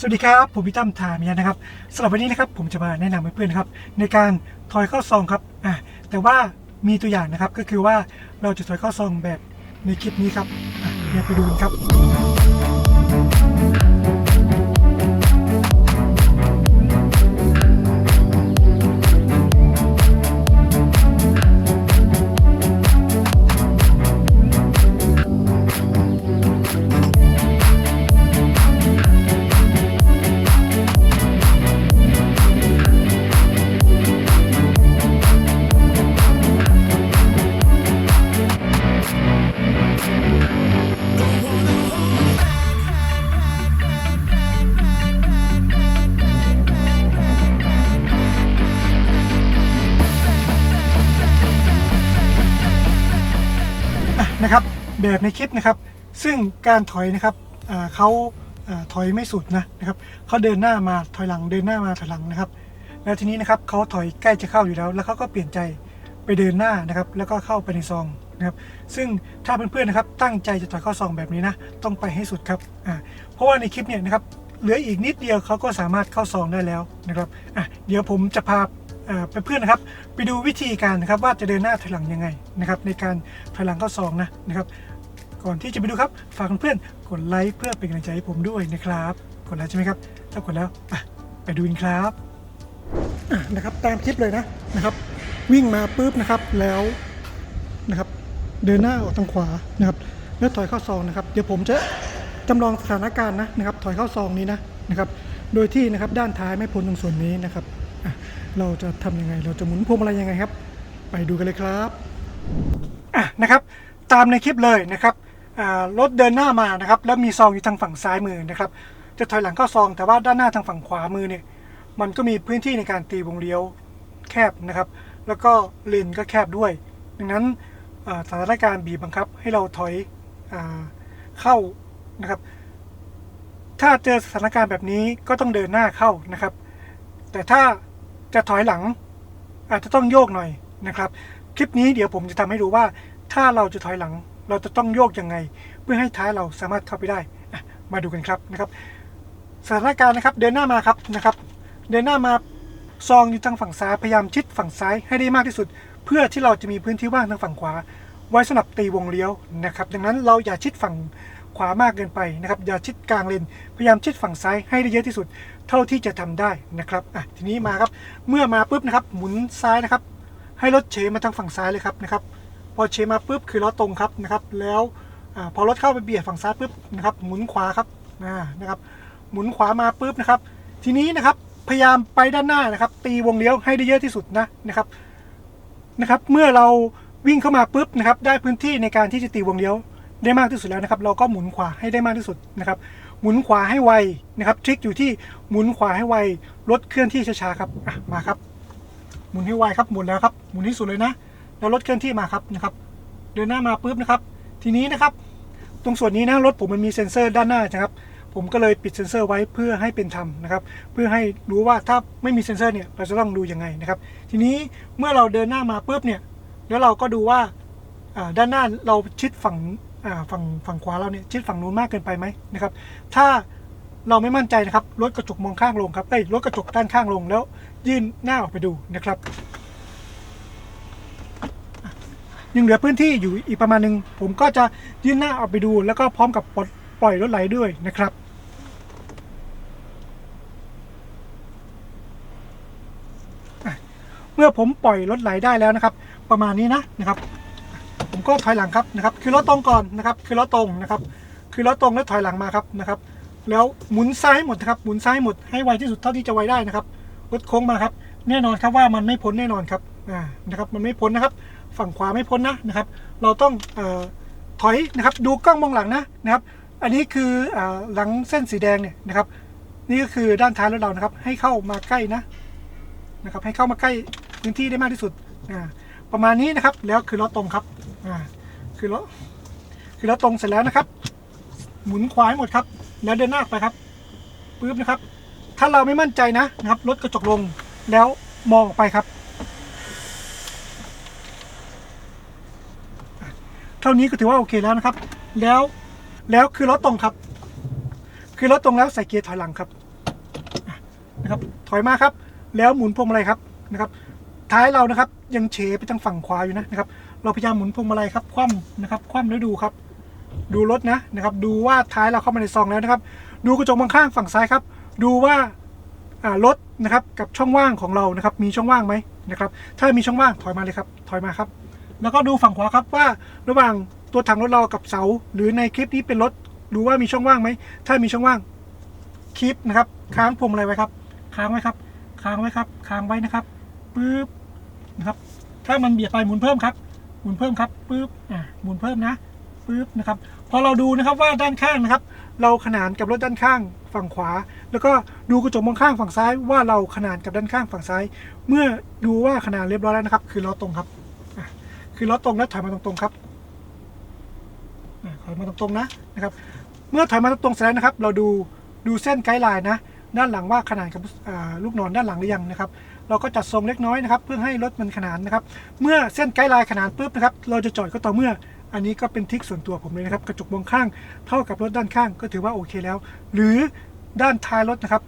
สวัสดีครับ ผมพี่ตั้มทามียนะครับสำหรับวันนี้นะครับผมจะมาแนะนำให้เพื่อนๆครับ ในการถอยเข้าซองครับอะแต่ว่ามีตัวอย่างนะครับก็คือว่าเราจะถอยเข้าซองแบบในคลิปนี้ครับเดี๋ยวไปดูกันครับ แบบในคลิปนะครับ ซึ่งการถอยนะครับเขาถอยไม่สุดนะนะครับเขาเดินหน้ามาถอยหลังเดินหน้ามาถอยหลังนะครับ แล้วทีนี้นะครับเขาถอยใกล้จะเข้าอยู่แล้ว แล้วเขาก็เปลี่ยนใจไปเดินหน้านะครับ แล้วก็เข้าไปในซองนะครับ ซึ่งถ้าเพื่อนๆนะครับ ตั้งใจจะถอยเข้าซองแบบนี้นะ ต้องไปให้สุดครับอ่าเพราะว่าในคลิปเนี่ยนะครับเหลืออีกนิดเดียวเขาก็สามารถเข้าซองได้แล้วนะครับอะเดี๋ยวผมจะพาอ่าเพื่อนๆนะครับ ไปดูวิธีการนะครับว่าจะเดินหน้าถอยหลังยังไงนะครับ ในการถอยหลังเข้าซองนะนะครับ ก่อนที่จะไปดูครับ ฝากเพื่อนๆกดไลค์เพื่อเป็นกำลังใจให้ผมด้วยนะครับ กดแล้วใช่ไหมครับ ถ้ากดแล้วไปดูกันครับนะครับตามคลิปเลยนะนะครับ วิ่งมาปุ๊บนะครับแล้วนะครับเดินหน้าออกทางขวานะครับแล้วถอยเข้าซองนะครับ เดี๋ยวผมจะจำลองสถานการณ์นะนะครับ ถอยเข้าซองนี้นะนะครับ โดยที่นะครับด้านท้ายไม่พ้นตรงส่วนนี้นะครับเราจะทำยังไง เราจะหมุนพวงมาลัยยังไงครับ ไปดูกันเลยครับอะนะครับ ตามในคลิปเลยนะครับ รถเดินหน้ามานะครับแล้วมีซองอยู่ทางฝั่งซ้ายมือนะครับจะถอยหลังเข้าซองแต่ว่าด้านหน้าทางฝั่งขวามือเนี่ยมันก็มีพื้นที่ในการตีวงเลี้ยวแคบนะครับ แล้วก็เลนก็แคบด้วย ดังนั้นสถานการณ์บีบบังคับให้เราถอยอเข้านะครับ ถ้าเจอสถานการณ์แบบนี้ก็ต้องเดินหน้าเข้านะครับ แต่ถ้าจะถอยหลังอาจจะต้องโยกหน่อยนะครับ คลิปนี้เดี๋ยวผมจะทำให้ดูว่าถ้าเราจะถอยหลัง เราจะต้องโยกยังไง เพื่อให้ท้ายเราสามารถเข้าไปได้ มาดูกันครับนะครับสถานการณ์นะครับเดินหน้ามาครับนะครับ เดินหน้ามาซองอยู่ทางฝั่งซ้ายพยายามชิดฝั่งซ้ายให้ได้มากที่สุด เพื่อที่เราจะมีพื้นที่ว่างทางฝั่งขวา ไว้สำหรับตีวงเลี้ยวนะครับ ดังนั้นเราอย่าชิดฝั่งขวามากเกินไปนะครับอย่าชิดกลางเลนพยายามชิดฝั่งซ้ายให้ได้เยอะที่สุด เท่าที่จะทำได้นะครับอะทีนี้มาครับเมื่อมาปุ๊บนะครับหมุนซ้ายนะครับ ให้รถเฉมาทางฝั่งซ้ายเลยครับนะครับ พอเฉมาปุ๊บคือล้อตรงครับนะครับ แล้วอพอรถเข้าไปเบียดฝั่งซ้ายปุ๊บนะครับหมุนขวาครับนะครับ หมุนขวามาปุ๊บนะครับ ทีนี้นะครับพยายามไปด้านหน้านะครับ ตีวงเลี้ยวให้ได้เยอะที่สุดนะนะครับนะครับ เมื่อเราวิ่งเข้ามาปุ๊บนะครับ ได้พื้นที่ในการที่จะตีวงเลี้ยวได้มากที่สุดแล้วนะครับ เราก็หมุนขวาให้ได้มากที่สุดนะครับ หมุนขวาให้ไวนะครับทริคอยู่ที่หมุนขวาให้ไวรถเคลื่อนที่ช้าๆครับมาครับ หมุนให้ไวครับหมุนแล้วครับ หมุนที่สุดเลยนะ แล้วรถเคลื่อนที่มาครับนะครับ เดินหน้ามาปุ๊บนะครับ ทีนี้นะครับ ตรงส่วนนี้นะรถผมมันมีเซ็นเซอร์ด้านหน้านะครับ ผมก็เลยปิดเซ็นเซอร์ไว้เพื่อให้เป็นธรรมนะครับ เพื่อให้รู้ว่าถ้าไม่มีเซ็นเซอร์เนี่ยเราจะต้องดูยังไงนะครับ ทีนี้เมื่อเราเดินหน้ามาปุ๊บเนี่ย แล้วเราก็ดูว่าด้านหน้าเราชิดฝั่งฝั่งฝั่งขวาเราเนี่ยชิดฝั่งนู้นมากเกินไปไหมนะครับ ถ้าเราไม่มั่นใจนะครับรถกระจกมองข้างลงครับเอ้ยรถกระจกด้านข้างลงแล้วยื่นหน้าออกไปดูนะครับ ยังเหลือพื้นที่อยู่อีกประมาณหนึ่งผมก็จะยื่นหน้าออกไปดู แล้วก็พร้อมกับปลดปล่อยรถไหลด้วยนะครับเมื่อผมปล่อยรถไหลได้แล้วนะครับ ประมาณนี้นะนะครับ ผมก็ถอยหลังครับนะครับ คือรถตรงก่อนนะครับ คือรถตรงนะครับ คือรถตรงแล้วถอยหลังมาครับนะครับ แล้วหมุนซ้ายหหมดนะครับหมุนซ้ายหหมดให้ไวที่สุดเท่าที่จะไวได้นะครับรถโค้งมาครับ แน่นอนครับว่ามันไม่พ้นแน่นอนครับ อ่านะครับมันไม่พ้นนะครับ ฝั่งขวาไม่พ้นนะนะครับ เราต้องอถอยนะครับดูกล้องมองหลังนะนะครับ อันนี้คืออหลังเส้นสีแดงเนี่ยนะครับ นี่ก็คือด้านท้ายรถเรานะครับ ให้เข้ามาใกล้นะนะครับ ให้เข้ามาใกล้พื้นที่ได้มากที่สุดอ่าประมาณนี้นะครับแล้วคือล้อตรงครับอ่าคือล้อคือล้อตรงเสร็จแล้วนะครับ หมุนขวาให้หมดครับ แล้วเดินหน้าไปครับปึ๊บนะครับ ถ้าเราไม่มั่นใจนะนะครับรถกระจกลงแล้วมองออกไปครับ เท่านี้ก็ถือว่าโอเคแล้วนะครับ แล้วแล้วคือรถตรงครับ คือรถตรงแล้วใส่เกียร์ถอยหลังครับนะครับ ถอยมาครับ แล้วหมุนพวงมาลัยครับนะครับ ท้ายเรานะครับยังเฉไปทางฝั่งขวาอยู่นะนะครับ เราพยายามหมุนพวงมาลัยครับ คว่ำนะครับ คว่ำแล้วดูครับ ดูรถนะนะครับ ดูว่าท้ายเราเข้ามาในซองแล้วนะครับ ดูกระจกมองข้างฝั่งซ้ายครับ ดูว่าอ่ารถนะครับกับช่องว่างของเรานะครับ มีช่องว่างไหมนะครับ ถ้ามีช่องว่างถอยมาเลยครับ ถอยมาครับ แล้วก็ดูฝั่งขวาครับว่าระหว่างตัวถังรถเรากับเสา หรือในคลิปนี้เป็นรถดูว่ามีช่องว่างไหม ถ้ามีช่องว่างคลิปนะครับ ค้างพวงมาลัยไว้ครับ ค้างไว้ครับ ค้างไว้ครับ ค้างไว้นะครับปึ๊บนะครับ ถ้ามันเบียดไปหมุนเพิ่มครับ หมุนเพิ่มครับปึ๊บอ่าหมุนเพิ่มนะปึ๊บนะครับ พอเราดูนะครับว่าด้านข้างนะครับ เราขนานกับรถด้านข้างฝั่งขวา แล้วก็ดูกระจกมองข้างฝั่งซ้าย ว่าเราขนานกับด้านข้างฝั่งซ้าย เมื่อดูว่าขนานเรียบร้อยแล้วนะครับ คือล้อตรงครับ คือล้อตรงแล้วถอยมาตรงๆครับถอยมาตรงๆนะนะครับ เมื่อถอยมาตรงๆเสร็จแล้วนะครับ เราดูดูเส้นไกด์ไลน์นะ ด้านหลังว่าขนานกับลูกนอนด้านหลังหรือยังนะครับ เราก็จัดทรงเล็กน้อยนะครับ เพื่อให้รถมันขนานนะครับ เมื่อเส้นไกด์ไลน์ขนานปุ๊บนะครับ เราจะจอดก็ต่อเมื่อ อันนี้ก็เป็นทิคส่วนตัวผมเลยนะครับ กระจกมองข้าง เท่ากับรถด้านข้างก็ถือว่าโอเคแล้ว หรือด้านท้ายรถนะครับ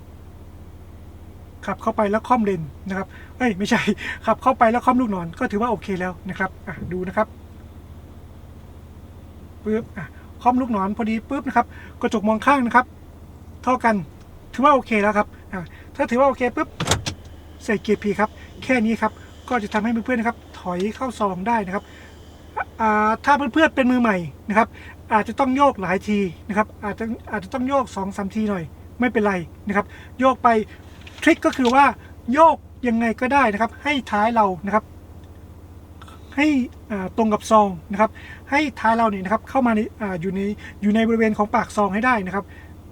ขับเข้าไปแล้วค่อมเลนนะครับเอ้ยไม่ใช่ขับเข้าไปแล้วค่อมลูกนอนก็ถือว่าโอเคแล้วนะครับอะดูนะครับปึ๊บอะค่อมลูกนอนพอดีปุ๊บนะครับกระจกมองข้างนะครับ เท่ากันถือว่าโอเคแล้วครับอะถ้าถือว่าโอเคปุ๊บใส่เกียร์พีครับแค่นี้ครับก็จะทำให้เพื่อนๆนะครับถอยเข้าซองได้นะครับอ่าถ้าเพื่อนๆเป็นมือใหม่นะครับ อาจจะต้องโยกหลายทีนะครับ อาจจะอาจจะต้องโยก2อสทีหน่อยไม่เป็นไรนะครับ โยกไป ทริคก็คือว่าโยกยังไงก็ได้นะครับ ให้ท้ายเรานะครับ ให้ตรงกับซองนะครับ ให้ท้ายเราเนี่ยนะครับ เข้ามาในอาอยู่ในอยู่ในบริเวณของปากซองให้ได้นะครับ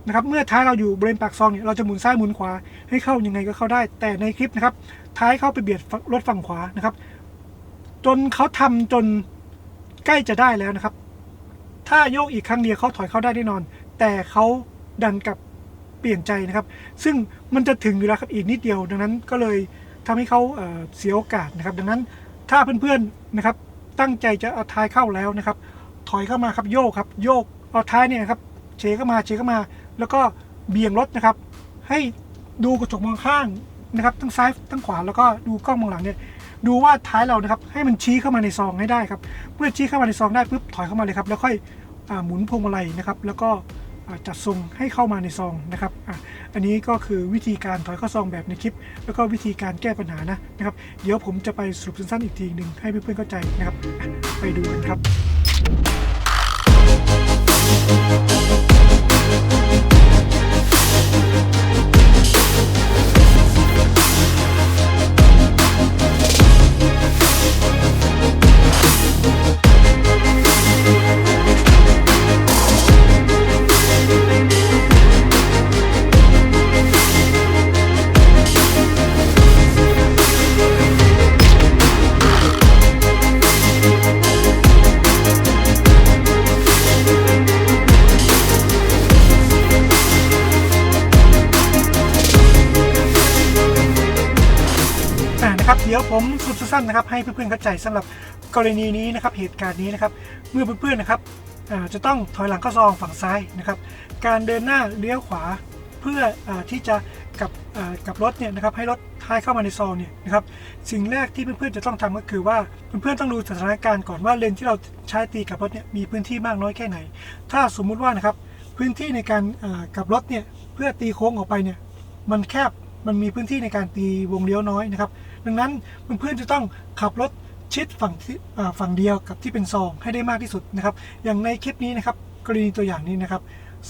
นะครับ เมื่อท้ายเราอยู่บริเวณปากซองเนี่ยเราจะหมุนซ้ายหมุนขวาให้เข้ายังไงก็เข้าได้ แต่ในคลิปนะครับ ท้ายเข้าไปเบียดรถฝั่งขวานะครับ จนเขาทำจนใกล้จะได้แล้วนะครับ ถ้าโยกอีกครั้งเดียวเขาถอยเข้าได้แน่นอน แต่เขาดันกลับ เปลี่ยนใจนะครับ ซึ่งมันจะถึงอยู่แล้วครับอีกนิดเดียว ดังนั้นก็เลยทำให้เขาเสียโอกาสนะครับ ดังนั้นถ้าเพื่อนๆนะครับ ตั้งใจจะเอาท้ายเข้าแล้วนะครับ ถอยเข้ามาครับโยกครับโยกเอาท้ายเนี่ยครับเฉเข้ามาเฉเข้ามา แล้วก็เบี่ยงรถนะครับ ให้ดูกระจกมองข้างนะครับทั้งซ้ายทั้งขวาแล้วก็ดูกล้องมองหลังเนี่ยดูว่าท้ายเรานะครับให้มันชี้เข้ามาในซองให้ได้ครับเมื่อชี้เข้ามาในซองได้ปุ๊บถอยเข้ามาเลยครับแล้วค่อยอหมุนพวงมาลัยนะครับ แล้วก็ จัดทรงให้เข้ามาในซองนะครับอะอันนี้ก็คือวิธีการถอยเข้าซองแบบในคลิป แล้วก็วิธีการแก้ปัญหานะนะครับ เดี๋ยวผมจะไปสรุปสั้นๆอีกทีหนึ่งให้เพื่อนๆเข้าใจนะครับ ไปดูกันครับ สั้นๆนะครับ ให้เพื่อนๆเข้าใจสำหรับกรณีนี้นะครับเหตุการณ์นี้นะครับ เมื่อเพื่อนๆนะครับจะต้องถอยหลังเข้าซองฝั่งซ้ายนะครับ การเดินหน้าเลี้ยวขวาเพื่ออที่จะกับกับรถเนี่ยนะครับให้รถท้ายเข้ามาในซองเนี่ยนะครับสิ่งแรกที่เพื่อนๆจะต้องทำก็คือว่าเพื่อนๆต้องดูสถานการณ์ก่อนว่าเลนที่เราใช้ตีกับรถเนี่ยมีพื้นที่มากน้อยแค่ไหน ถ้าสมมุติว่านะครับพื้นที่ในการกับรถเนี่ยเพื่อตีโค้งออกไปเนี่ยมันแคบมันมีพื้นที่ในการตีวงเลี้ยวน้อยนะครับ ดังนั้นเพื่อนๆจะต้องขับรถชิดฝั่งที่ฝั่งเดียวกับที่เป็นซองให้ได้มากที่สุดนะครับ อย่างในคลิปนี้นะครับกรณีตัวอย่างนี้นะครับ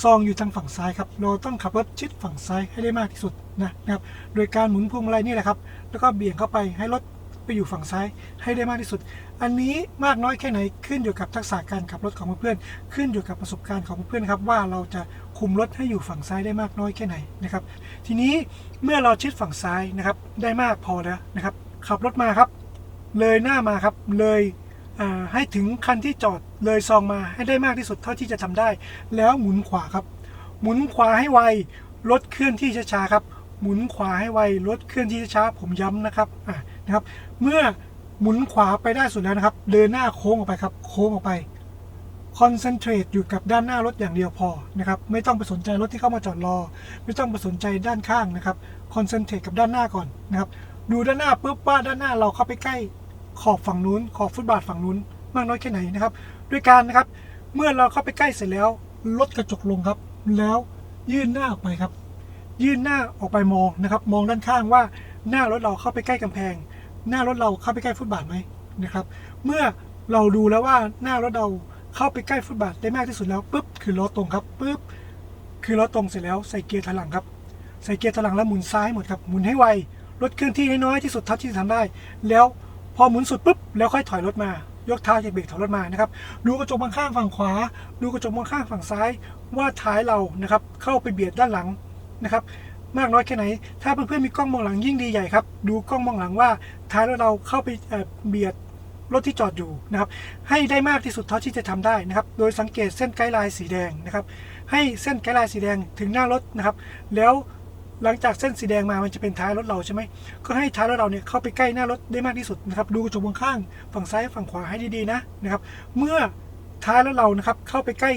ซองอยู่ทางฝั่งซ้ายครับเราต้องขับรถชิดฝั่งซ้ายให้ได้มากที่สุดนะครับ โดยการหมุนพวงมาลัยนี่แหละครับ แล้วก็เบี่ยงเข้าไปให้รถ ไปอยู่ฝั่งซ้ายให้ได้มากที่สุด อันนี้มากน้อยแค่ไหนขึ้นอยู่กับทักษะการขับรถของเพื่อนๆขึ้นอยู่กับประสบการณ์ของเพื่อนๆครับว่าเราจะคุมรถให้อยู่ฝั่งซ้ายได้มากน้อยแค่ไหนนะครับ ทีนี้เมื่อเราชิดฝั่งซ้ายนะครับ ได้มากพอแล้วนะครับ ขับรถมาครับ เลยหน้ามาครับเลยให้ถึงคันที่จอดเลยซองมาให้ได้มากที่สุดเท่าที่จะทำได้ แล้วหมุนขวาครับ หมุนขวาให้ไวรถเคลื่อนที่ช้าๆครับ หมุนขวาให้ไวรถเคลื่อนที่ช้าผมย้ำนะครับอะนะครับ เมื่อหมุนขวาไปได้สุดแล้วนะครับ เดินหน้าโค้งออกไปครับ โค้งออกไปคอนเซนเทรตอยู่กับด้านหน้ารถอย่างเดียวพอนะครับไม่ต้องไปสนใจรถที่เข้ามาจอดรอ ไม่ต้องไปสนใจด้านข้างนะครับคอนเซนเทรตกับด้านหน้าก่อนนะครับดูด้านหน้าปุ๊บว่าด้านหน้าเราเข้าไปใกล้ขอบฝั่งนู้น ขอบฟุตบาทฝั่งนู้นมากน้อยแค่ไหนนะครับ ด้วยการนะครับ เมื่อเราเข้าไปใกล้เสร็จแล้วลดกระจกลงครับ แล้วยื่นหน้าออกไปครับ ยื่นหน้าออกไปมองนะครับ มองด้านข้างว่าหน้ารถเราเข้าไปใกล้กำแพง หน้ารถเราเข้าไปใกล้ฟุตบาทไหมนะครับ เมื่อเราดูแล้วว่าหน้ารถเราเข้าไปใกล้ฟุตบาทได้มากที่สุดแล้วปุ๊บคือล้อตรงครับปุ๊บคือล้อตรงเสร็จแล้วใส่เกียร์ถอยหลังครับ ใส่เกียร์ถอยหลังแล้วหมุนซ้ายหมดครับหมุนให้ไวรถเคลื่อนที่ให้น้อยที่สุดเท่าที่จะทำได้ แล้วพอหมุนสุดปุ๊บแล้วค่อยถอยรถมายกท้าจากเบรกถอยรถมานะครับ ดูกระจกมองข้างฝั่งขวา ดูกระจกมองข้างฝั่งซ้าย ว่าท้ายเรานะครับเข้าไปเบียดด้านหลัง นะครับมากน้อยแค่ไหน ถ้าเพื่อนๆมีกล้องมองหลังยิ่งดีใหญ่ครับ ดูกล้องมองหลังว่าท้ายรถเราเข้าไปเบียดรถที่จอดอยู่นะครับให้ได้มากที่สุดเท่าที่จะทำได้นะครับ โดยสังเกตเส้นไกด์ไลน์สีแดงนะครับ ให้เส้นไกด์ไลน์สีแดงถึงหน้ารถนะครับ แล้วหลังจากเส้นสีแดงมามันจะเป็นท้ายรถเราใช่ไหมก็ให้ท้ายรถเราเนี่ยเข้าไปใกล้หน้ารถได้มากที่สุดนะครับ ดูกระจกมองข้าง ฝั่งซ้ายฝั่งขวาให้ดีๆนะนะครับ เมื่อท้ายรถเรานะครับเข้าไปใกล้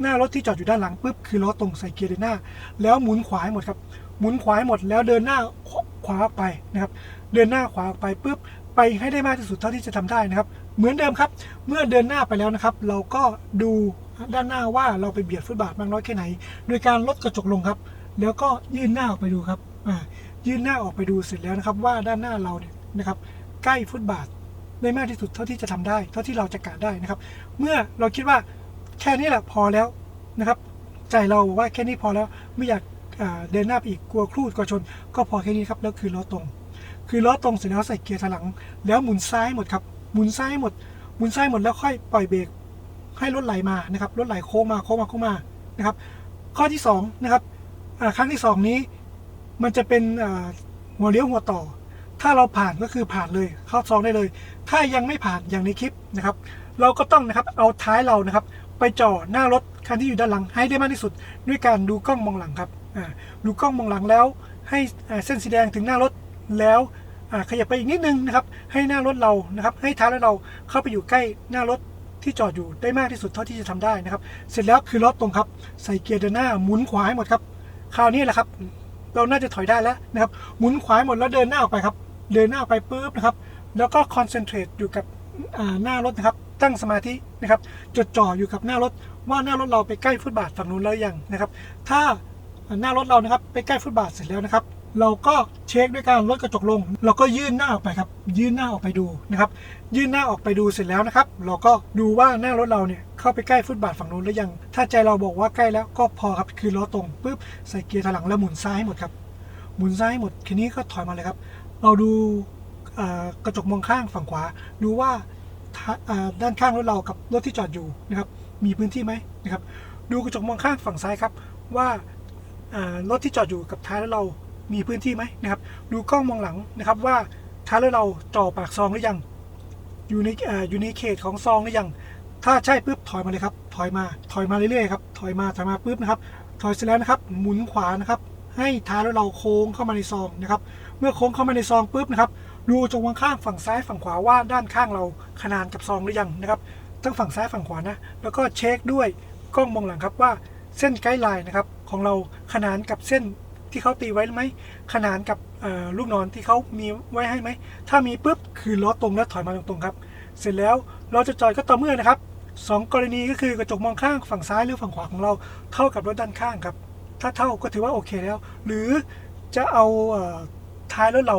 หน้ารถที่จอดอยู่ด้านหลังปุ๊บคือล้อตรงใส่เกียร์เดินหน้า แล้วหมุนขวาให้หมดครับหมุนขวาให้หมดแล้วเดินหน้าขวาออกไปนะครับ เดินหน้าขวาออกไปปุ๊บไปให้ได้มากที่สุดเท่าที่จะทำได้นะครับ เหมือนเดิมครับ เมื่อเดินหน้าไปแล้วนะครับ เราก็ดูด้านหน้าว่าเราไปเบียดฟุตบาทมากน้อยแค่ไหน โดยการลดกระจกลงครับ แล้วก็ยื่นหน้าออกไปดูครับยื่นหน้าออกไปดูเสร็จแล้วนะครับ ว่าด้านหน้าเราเนี่ยนะครับใกล้ฟุตบาทได้มากที่สุดเท่าที่จะทำได้ เท่าที่เราจะกะได้นะครับ เมื่อเราคิดว่า แค่นี้แหละพอแล้วนะครับ ใจเราบอกว่าแค่นี้พอแล้วไม่อยากเดินหน้าไปอีกกลัวครูดกลัวชน ก็พอแค่นี้ครับแล้วคือล้อตรง คือล้อตรงเสร็จแล้วใส่เกียร์ถลัง แล้วหมุนซ้ายหมดครับหมุนซ้ายหมดหมุนซ้ายหมดแล้วค่อยปล่อยเบรกให้รถไหลมานะครับรถไหลโค้งมาโค้งมาโค้งมานะครับ ข้อที่สองนะครับครั้งที่สองนี้มันจะเป็นหัวเลี้ยวหัวต่อ ถ้าเราผ่านก็คือผ่านเลยเข้าซองได้เลย ถ้ายังไม่ผ่านอย่างในคลิปนะครับ เราก็ต้องนะครับเอาท้ายเรานะครับ ไปจ่อหน้ารถคันที่อยู่ด้านหลังให้ได้มากที่สุด ด้วยการดูกล้องมองหลังครับดูกล้องมองหลังแล้ว ให้เส้นสีแดงถึงหน้ารถแล้วขยับไปอีกนิดนึงนะครับให้หน้ารถเรานะครับให้ท้ายรถเราเข้าไปอยู่ใกล้หน้ารถที่จอดอยู่ได้มากที่สุดเท่าที่จะทำได้นะครับ เสร็จแล้วคือรถตรงครับ ใส่เกียร์เดินหน้าหมุนขวาให้หมดครับ คราวนี้แหละครับ เราน่าจะถอยได้แล้วนะครับ หมุนขวาให้หมดแล้วเดินหน้าออกไปครับ เดินหน้าออกไปปุ๊บนะครับ แล้วก็คอนเซนเทรตอยู่กับหน้ารถนะครับ ตั้งสมาธินะครับจดจ่ออยู่กับหน้ารถว่าหน้ารถเราไปใกล้ฟุตบาทฝั่งนู้นแล้วยังนะครับ ถ้าหน้ารถเรานะครับไปใกล้ฟุตบาทเสร็จแล้วนะครับ เราก็เช็คด้วยการลดกระจกลง เราก็ยื่นหน้าออกไปครับ ยื่นหน้าออกไปดูนะครับ ยื่นหน้าออกไปดูเสร็จแล้วนะครับ เราก็ดูว่าหน้ารถเราเนี่ยเข้าไปใกล้ฟุตบาทฝั่งนู้นหรือยัง ถ้าใจเราบอกว่าใกล้แล้วก็พอครับคือล้อตรงปุ๊บใส่เกียร์ถอยหลังแล้วหมุนซ้ายให้หมดครับหมุนซ้ายให้หมดทีนี้ก็ถอยมาเลยครับ เราดูกระจกมองข้างฝั่งขวา ดูว่า ด้านข้างรถเรากับรถที่จอดอยู่นะครับมีพื้นที่ไหมนะครับดูกระจกมองข้างฝั่งซ้ายครับว่ารถที่จอดอยู่กับท้ายรถเรามีพื้นที่ไหมนะครับ ดูกล้องมองหลังนะครับว่าท้ายรถเราจ่อปากซองหรือยังอยู่ในอยู่ในเขตของซองหรือยังถ้าใช่ปุ๊บถอยมาเลยครับถอยมาถอยมาเรื่อยๆครับถอยมาถอยมาปุ๊บนะครับถอยเสร็จแล้วนะครับ หมุนขวานะครับ ให้ท้ายรถเราโค้งเข้ามาในซองนะครับ เมื่อโค้งเข้ามาในซองปุ๊บนะครับ ดูจงข้างฝั่งซ้ายฝั่งขวาว่าด้านข้างเราขนานกับซองหรือยังนะครับทั้งฝั่งซ้ายฝั่งขวานะ แล้วก็เช็คด้วยกล้องมองหลังครับว่าเส้นไกด์ไลน์นะครับของเราขนานกับเส้นที่เขาตีไว้ไหมขนานกับลูกนอนที่เขามีไว้ให้ไหม ถ้ามีปุ๊บคือล้อตรงแล้วถอยมาตรงๆครับ เสร็จแล้วเราจะจอดก็ต่อเมื่อนะครับสองกรณีก็คือกระจกมองข้างฝั่งซ้ายหรือฝั่งขวาของเราเท่ากับรถด้านข้างครับ ถ้าเท่าก็ถือว่าโอเคแล้ว หรือจะเอาท้ายรถเรา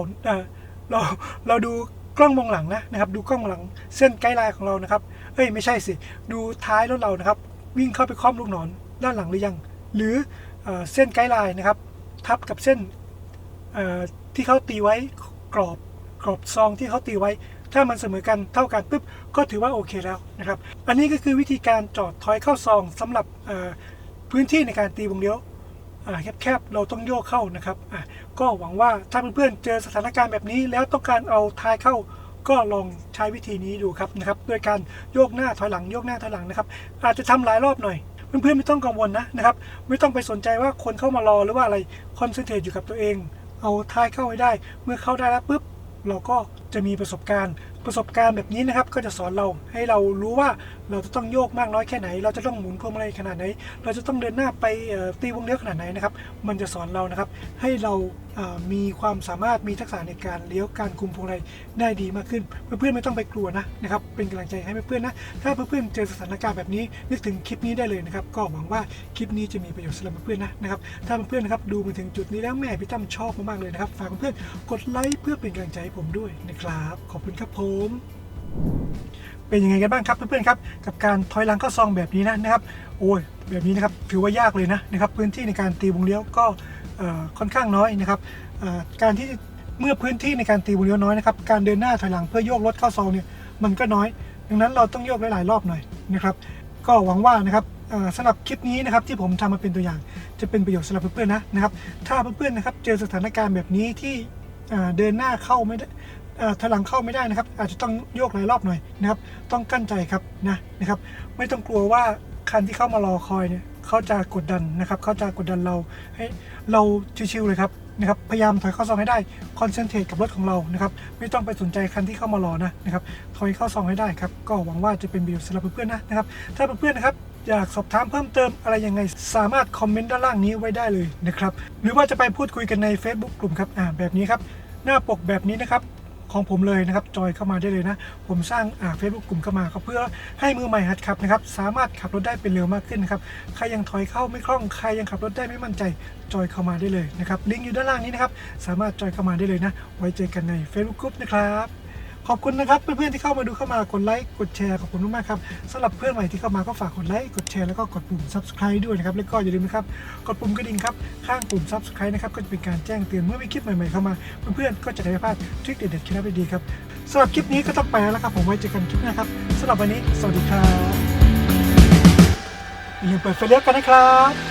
เราเราดูกล้องมองหลังนะนะครับดูกล้องมองหลังเส้นไกด์ไลน์ของเรานะครับ เอ้ยไม่ใช่สิ ดูท้ายรถเรานะครับ วิ่งเข้าไปคล้อมลูกศรด้านหลังหรือยัง หรือเอเส้นไกด์ไลน์นะครับ ทับกับเส้นที่เขาตีไว้กรอบกรอบซองที่เขาตีไว้ ถ้ามันเสมอกันเท่ากันปุ๊บก็ถือว่าโอเคแล้วนะครับ อันนี้ก็คือวิธีการจอดถอยเข้าซองสำหรับพื้นที่ในการตีวงเลี้ยว แคบๆเราต้องโยกเข้านะครับก็หวังว่าถ้าเพื่อนๆเจอสถานการณ์แบบนี้ แล้วต้องการเอาท้ายเข้าก็ลองใช้วิธีนี้ดูครับนะครับโดยการโยกหน้าถอยหลังโยกหน้าถอยหลังนะครับ อาจจะทำหลายรอบหน่อยเพื่อนๆไม่ต้องกังวลนะนะครับ ไม่ต้องไปสนใจว่าคนเข้ามารอหรือว่าอะไรคอนเซนเทรตอยู่กับตัวเอง เอาท้ายเข้าให้ได้ เมื่อเข้าได้แล้วปุ๊บเราก็ จะมีประสบการณ์ ประสบการณ์แบบนี้นะครับ ก็จะสอนเราให้เรารู้ว่าเราจะต้องโยกมากน้อยแค่ไหน เราจะต้องหมุนพวงมาลัยขนาดไหน เราจะต้องเดินหน้าไปตีวงเลี้ยวขนาดไหนนะครับ มันจะสอนเรานะครับ ให้เรามีความสามารถมีทักษะในการเลี้ยวการคุมพวงมาลัยได้ดีมากขึ้น เพื่อนๆไม่ต้องไปกลัวนะนะครับ เป็นกำลังใจให้เพื่อนๆนะ ถ้าเพื่อนๆเจอสถานการณ์แบบนี้นึกถึงคลิปนี้ได้เลยนะครับ ก็หวังว่าคลิปนี้จะมีประโยชน์สำหรับเพื่อนๆนะนะครับ ถ้าเพื่อนๆนะครับดูมาถึงจุดนี้แล้วแม่พี่ตั้มชอบมากๆเลยนะครับ ฝากเพื่อนๆกดไลค์เพื่อเป็นกำลังใจให้ผมด้วยนะครับขอบคุณครับผม เป็นยังไงกันบ้างครับเพื่อนๆครับ กับการถอยหลังเข้าซองแบบนี้นะนะครับ โอ้ยแบบนี้นะครับถือว่ายากเลยนะนะครับ พื้นที่ในการตีวงเลี้ยวก็ค่อนข้างน้อยนะครับการที่เมื่อพื้นที่ในการตีวงเลี้ยวน้อยนะครับการเดินหน้าถอยหลังเพื่อโยกรถเข้าซองเนี่ยมันก็น้อย ดังนั้นเราต้องโยกหลายๆรอบหน่อยนะครับ ก็หวังว่านะครับสำหรับคลิปนี้นะครับที่ผมทำมาเป็นตัวอย่างจะเป็นประโยชน์สำหรับเพื่อนๆนะนะครับ ถ้าเพื่อนๆนะครับเจอสถานการณ์แบบนี้ที่เดินหน้าเข้าไม่ได้ ถอยหลังเข้าไม่ได้นะครับ อาจจะต้องโยกหลายรอบหน่อยนะครับ ต้องกั้นใจครับนะนะครับ ไม่ต้องกลัวว่าคันที่เข้ามารอคอยเนี่ยเขาจะกดดันนะครับเขาจะกดดันเราให้เราชิวๆเลยครับนะครับพยายามถอยเข้าซองให้ได้คอนเซนเทรตกับรถของเรานะครับไม่ต้องไปสนใจคันที่เข้ามารอนะนะครับถอยเข้าซองให้ได้ครับก็หวังว่าจะเป็นประโยชน์สำหรับเพื่อนๆนะนะครับถ้าเพื่อนๆนะครับอยากสอบถามเพิ่มเติมอะไรยังไง สามารถคอมเมนต์ด้านล่างนี้ไว้ได้เลยนะครับหรือว่าจะไปพูดคุยกันใน Facebook กลุ่มครับอ่าแบบนี้ครับหน้าปกแบบนี้นะครับ ของผมเลยนะครับจอยเข้ามาได้เลยนะ ผมสร้างอ่าเฟซบุ๊กกลุ่มเข้ามาก็เพื่อให้มือใหม่หัดขับนะครับสามารถขับรถได้เป็นเร็วมากขึ้นนะครับใครยังถอยเข้าไม่คล่องใครยังขับรถได้ไม่มั่นใจจอยเข้ามาได้เลยนะครับลิงก์อยู่ด้านล่างนี้นะครับสามารถจอยเข้ามาได้เลยนะ ไว้เจอกันใน Facebook กลุ่มนะครับ ขอบคุณนะครับเพื่อนๆที่เข้ามาดูเข้ามากดไลค์กดแชร์ขอบคุณมากๆครับสำหรับเพื่อนใหม่ที่เข้ามาก็ฝากกดไลค์กดแชร์แล้วก็กดปุ่ม subscribe ด้วยนะครับแล้วก็อย่าลืมนะครับกดปุ่มกระดิ่งครับข้างปุ่ม subscribe นะครับก็จะเป็นการแจ้งเตือนเมื่อมีคลิปใหม่ๆเข้ามา เพื่อนๆก็จะได้ไม่พลาดทริคเด็ดๆเคล็ดลับดีๆครับสำหรับคลิปนี้ก็ต้องไปแล้วครับผมไว้เจอกันคลิปหน้าครับสำหรับวันนี้ สวัสดีครับอย่าลืมเปิดไฟเลี้ยวกันนะครับ